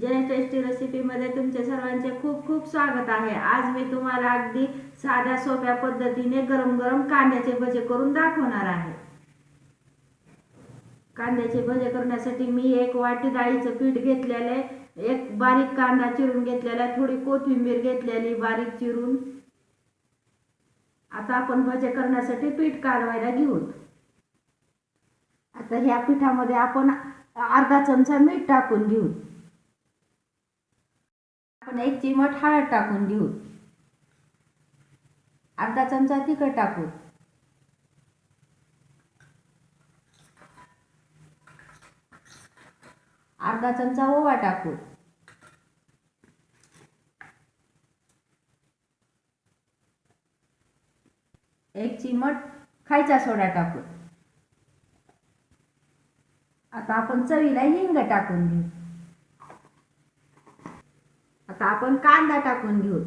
जय tasty रेसिपीमध्ये तुमचे सर्वांचे खूप खूप स्वागत आहे. आज मी तुम्हाला अगदी साध्या सोप्या पद्धतीने गरम गरम कांद्याचे भजे करून दाखवणार आहे. कांद्याचे भजे करण्यासाठी मी एक वाटी डाळीचं पीठ घेतलेलं आहे. एक बारीक कांदा चिरून घेतलेला आहे. थोडी कोथिंबीर घेतलेली बारीक चिरून. आता आपण भजे करण्यासाठी पीठ काढवायला घेऊ. आता ह्या पिठामध्ये आपण अर्धा चमचा मीठ टाकून घेऊ. आपण एक चिमट हळद टाकून घेऊ. अर्धा चमचा तिखट टाकू. अर्धा चमचा ओवा टाकू. एक चिमट खायचा सोडा टाकू. आता आपण चवीला हिंग टाकून घेऊ. आता आपण कांदा टाकून घेऊ.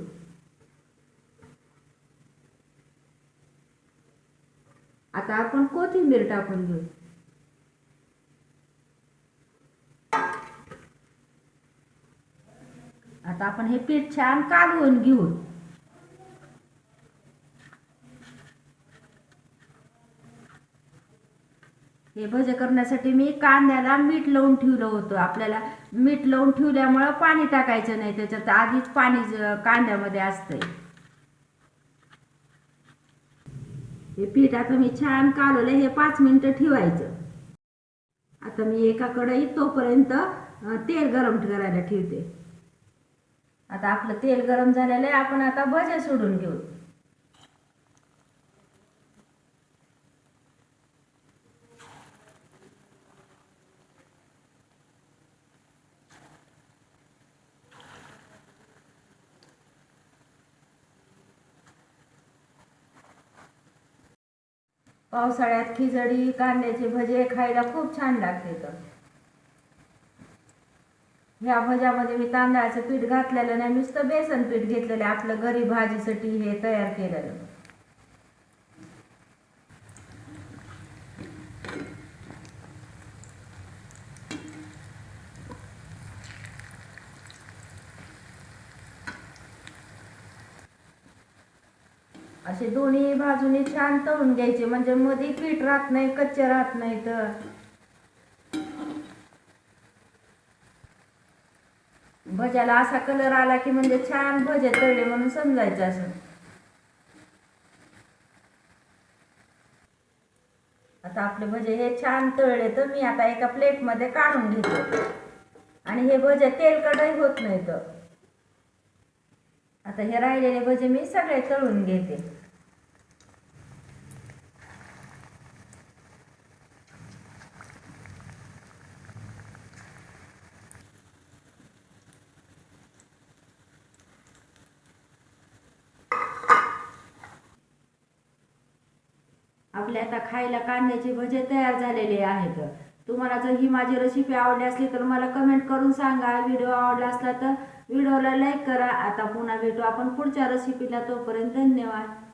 आता आपण कोथिंबीर टाकून घेऊ. आता आपण हे पीठ छान कालवून घेऊ. हे भजे करण्यासाठी मी कांद्याला मीठ लावून ठेवलं होतं. आपल्याला मीठ लावून ठेवल्यामुळं पाणी टाकायचं नाही त्याच्यात आधीच पाणी कांद्यामध्ये असतंय. हे पीठ आता मी छान कालवलं हे पाच मिनिटं ठेवायचं. आता मी एका कढईत तोपर्यंत तेल गरम करायला ठेवते. आता आपलं तेल गरम झालेलं आहे आपण आता भजे सोडून घेऊ. पावसाळ्यात खिचडी कांद्याचे भजे खायला खूप छान लागते तर ह्या भज्यामध्ये मी तांदळाचं पीठ घातलेलं नाही नुसतं बेसन पीठ घेतलेलं आहे आपलं घरी भाजीसाठी हे तयार केलेलं. असे दोन्ही बाजूने छान तळून घ्यायचे. म्हणजे मध्ये पीठ राहत नाही कच्चे राहत नाही तर. भज्याला असा कलर आला की म्हणजे छान भजे तळले म्हणून समजायचं असं. आता आपले भजे हे छान तळले तर मी आता एका प्लेटमध्ये काढून घेतो. आणि हे भजे तेलकटही होत नाही तर. आता हे राहिलेले भजे मी सगळे तळून घेते. आपल्या आता खायला कांद्याचे भजे तयार झालेले आहेत. तुम्हाला जर ही माझी रेसिपी आवडली असली तर मला कमेंट करून सांगा. व्हिडिओ आवडला असला तर व्हिडिओला लाईक करा. आता पुन्हा भेटू आपण पुढच्या रेसिपीला तोपर्यंत धन्यवाद.